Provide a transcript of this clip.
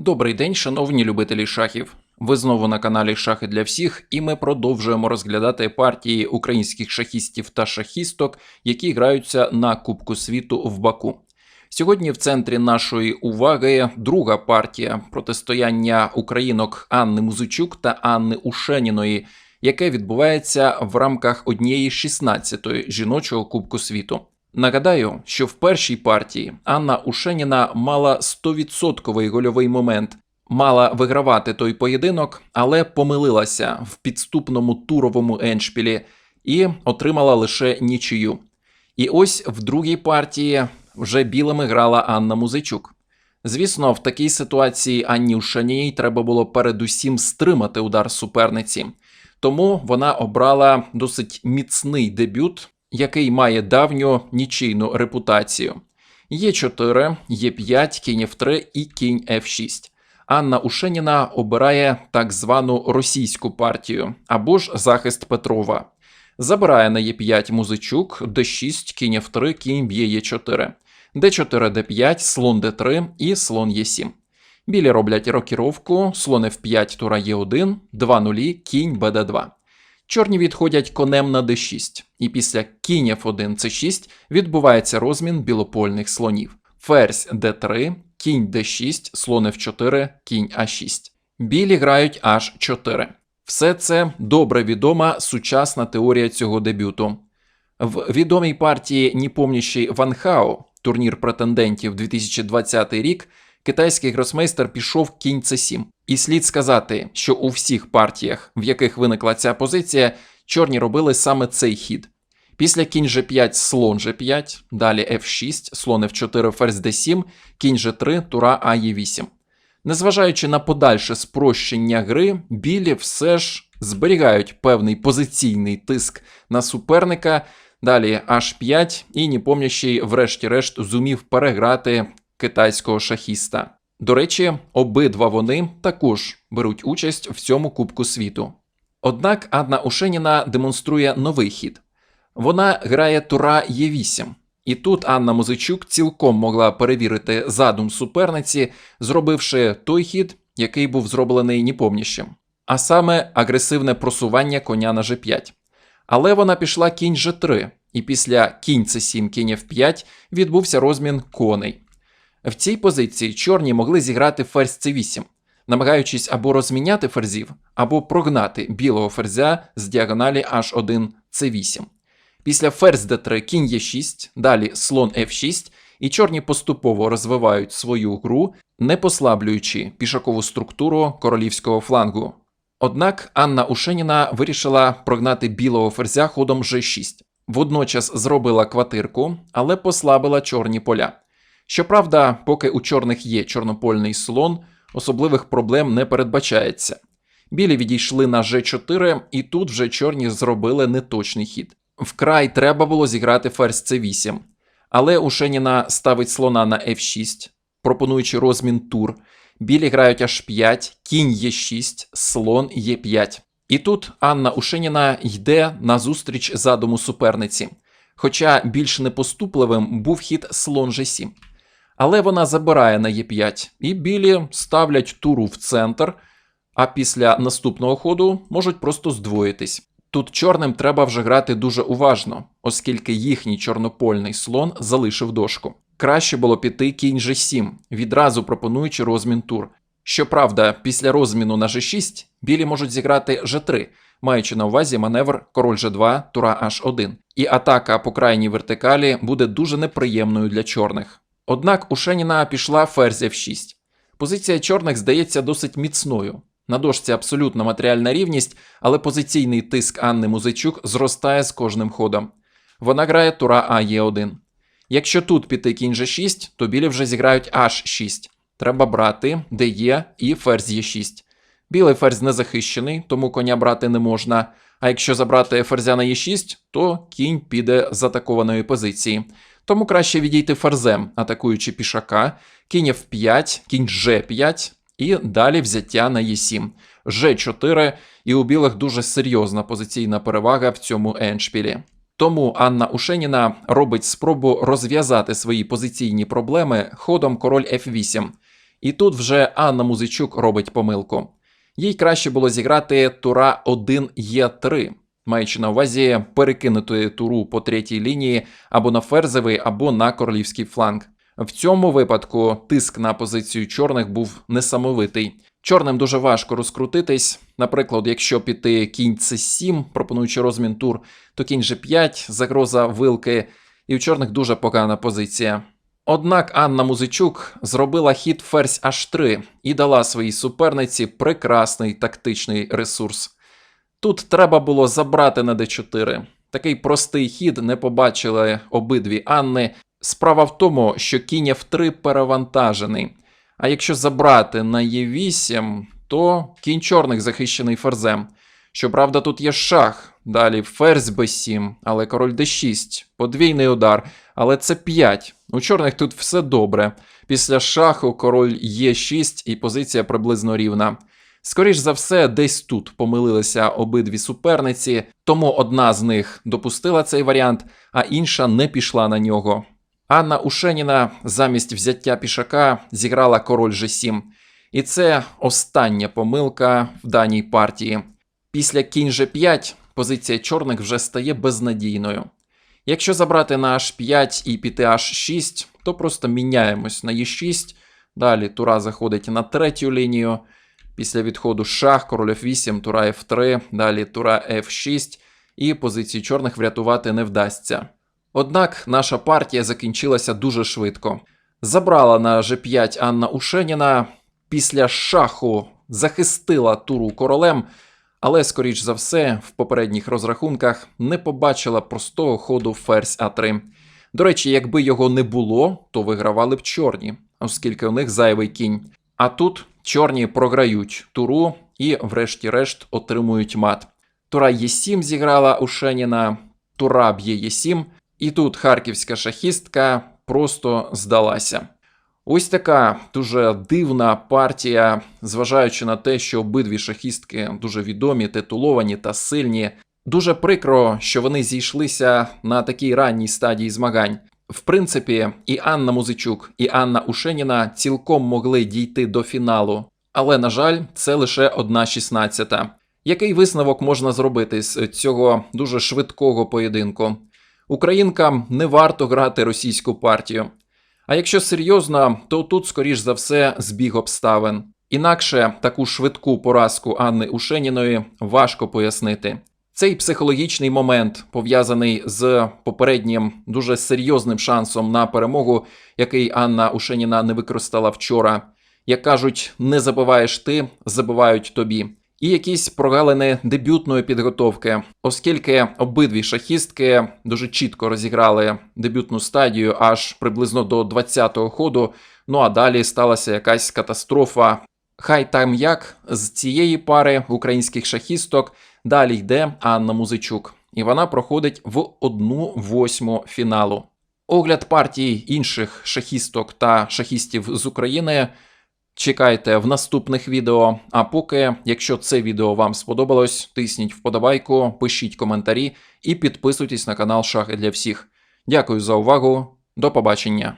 Добрий день, шановні любителі шахів. Ви знову на каналі Шахи для всіх, і ми продовжуємо розглядати партії українських шахістів та шахісток, які граються на Кубку світу в Баку. Сьогодні в центрі нашої уваги друга партія протистояння українок Анни Музичук та Анни Ушеніної, яке відбувається в рамках однієї 16-ї жіночого Кубку світу. Нагадаю, що в першій партії Анна Ушеніна мала 100% гольовий момент, мала вигравати той поєдинок, але помилилася в підступному туровому еншпілі і отримала лише нічию. І ось в другій партії вже білими грала Анна Музичук. Звісно, в такій ситуації Анні Ушаній треба було передусім стримати удар суперниці, тому вона обрала досить міцний дебют, який має давню нічийну репутацію. Є 4, є 5, кінь F3 і кінь F6. Анна Ушеніна обирає так звану російську партію або ж захист Петрова. Забирає на Е5 музичук, Д6, кінь F3, кінь б'є Е4, Д4, Д5, слон Д3 і слон Е7. Білі роблять рокіровку, слон F5, тура Е1, 2 нулі, кінь БД2. Чорні відходять конем на d6, і після кінь F1 C6 відбувається розмін білопольних слонів. Ферзь d3, кінь d6, слон F4, кінь А6. Білі грають H4. Все це добре відома сучасна теорія цього дебюту. В відомій партії Ніпомнящий Ван Хао, турнір претендентів 2020 рік, китайський гросмейстер пішов кінь c7. І слід сказати, що у всіх партіях, в яких виникла ця позиція, чорні робили саме цей хід. Після кінь g5, слон g5, далі f6, слон f4, ферзь d7, кінь g3, тура а e8. Незважаючи на подальше спрощення гри, білі все ж зберігають певний позиційний тиск на суперника. Далі h5 і Ніпомнящий, врешті-решт, зумів переграти китайського шахіста. До речі, обидва вони також беруть участь в цьому Кубку світу. Однак Анна Ушеніна демонструє новий хід. Вона грає тура Е8. І тут Анна Музичук цілком могла перевірити задум суперниці, зробивши той хід, який був зроблений Ніпомніщим, а саме агресивне просування коня на G5. Але вона пішла кінь G3, і після кінь C7, кінь F5 відбувся розмін коней. В цій позиції чорні могли зіграти ферзь c8, намагаючись або розміняти ферзів, або прогнати білого ферзя з діагоналі h1 c8. Після ферзь d3 кінь e6, далі слон f6, і чорні поступово розвивають свою гру, не послаблюючи пішакову структуру королівського флангу. Однак Анна Ушеніна вирішила прогнати білого ферзя ходом g6, водночас зробила квартирку, але послабила чорні поля. Щоправда, поки у чорних є чорнопольний слон, особливих проблем не передбачається. Білі відійшли на G4, і тут вже чорні зробили неточний хід. Вкрай треба було зіграти ферзь C8, але Ушеніна ставить слона на F6, пропонуючи розмін тур. Білі грають H5, кінь Е6, слон Е5. І тут Анна Ушеніна йде на зустріч задуму суперниці. Хоча більш непоступливим був хід слон G7. Але вона забирає на Е5, і білі ставлять туру в центр, а після наступного ходу можуть просто здвоїтись. Тут чорним треба вже грати дуже уважно, оскільки їхній чорнопольний слон залишив дошку. Краще було піти кінь G7, відразу пропонуючи розмін тур. Щоправда, після розміну на G6 білі можуть зіграти G3, маючи на увазі маневр король G2, тура H1, і атака по крайній вертикалі буде дуже неприємною для чорних. Однак у Шеніна пішла ферзь F6. Позиція чорних здається досить міцною. На дошці абсолютна матеріальна рівність, але позиційний тиск Анни Музичук зростає з кожним ходом. Вона грає тура А Е1. Якщо тут піти кінь G6, то білі вже зіграють H6. Треба брати, де є, і ферзь Е6. Білий ферзь не захищений, тому коня брати не можна. А якщо забрати ферзя на Е6, то кінь піде з атакованої позиції. Тому краще відійти ферзем, атакуючи пішака, кінь F5, кінь G5 і далі взяття на Е7. G4, і у білих дуже серйозна позиційна перевага в цьому еншпілі. Тому Анна Ушеніна робить спробу розв'язати свої позиційні проблеми ходом король F8. І тут вже Анна Музичук робить помилку. Їй краще було зіграти тура 1Е3, маючи на увазі перекинути туру по третій лінії або на ферзевий, або на королівський фланг. В цьому випадку тиск на позицію чорних був несамовитий. Чорним дуже важко розкрутитись. Наприклад, якщо піти кінь c7, пропонуючи розмін тур, то кінь g5, загроза вилки, і у чорних дуже погана позиція. Однак Анна Музичук зробила хід ферзь h3 і дала своїй суперниці прекрасний тактичний ресурс. Тут треба було забрати на d4. Такий простий хід не побачили обидві Анни. Справа в тому, що кінь f3 перевантажений. А якщо забрати на Е8, то кінь чорних захищений ферзем. Щоправда, тут є шах. Далі ферзь b7, але король d6, подвійний удар, але це 5. У чорних тут все добре. Після шаху король Е6 і позиція приблизно рівна. Скоріш за все, десь тут помилилися обидві суперниці, тому одна з них допустила цей варіант, а інша не пішла на нього. Анна Ушеніна замість взяття пішака зіграла король G7. І це остання помилка в даній партії. Після кінь G5 позиція чорних вже стає безнадійною. Якщо забрати на H5 і піти H6, то просто міняємось на E6. Далі тура заходить на третю лінію. Після відходу шах, король F8, тура F3, далі тура F6, і позиції чорних врятувати не вдасться. Однак наша партія закінчилася дуже швидко. Забрала на G5 Анна Ушеніна, після шаху захистила туру королем, але, скоріш за все, в попередніх розрахунках не побачила простого ходу ферзь А3. До речі, якби його не було, то вигравали б чорні, оскільки у них зайвий кінь. А тут чорні програють туру і, врешті-решт, отримують мат. Тура Е7 зіграла Ушеніна, тура б'є Е7, і тут харківська шахістка просто здалася. Ось така дуже дивна партія, зважаючи на те, що обидві шахістки дуже відомі, титуловані та сильні. Дуже прикро, що вони зійшлися на такій ранній стадії змагань. В принципі, і Анна Музичук, і Анна Ушеніна цілком могли дійти до фіналу, але, на жаль, це лише одна шістнадцята. Який висновок можна зробити з цього дуже швидкого поєдинку? Українкам не варто грати російську партію. А якщо серйозно, то тут, скоріш за все, збіг обставин. Інакше таку швидку поразку Анни Ушеніної важко пояснити. Цей психологічний момент пов'язаний з попереднім дуже серйозним шансом на перемогу, який Анна Ушеніна не використала вчора. Як кажуть, не забуваєш ти, забувають тобі. І якісь прогалини дебютної підготовки, оскільки обидві шахістки дуже чітко розіграли дебютну стадію аж приблизно до 20-го ходу. Ну а далі сталася якась катастрофа. Хай там як з цієї пари українських шахісток далі йде Анна Музичук, і вона проходить в 1-8 фіналу. Огляд партій інших шахісток та шахістів з України. Чекайте в наступних відео. А поки, якщо це відео вам сподобалось, тисніть вподобайку, пишіть коментарі і підписуйтесь на канал Шахи для всіх. Дякую за увагу. До побачення.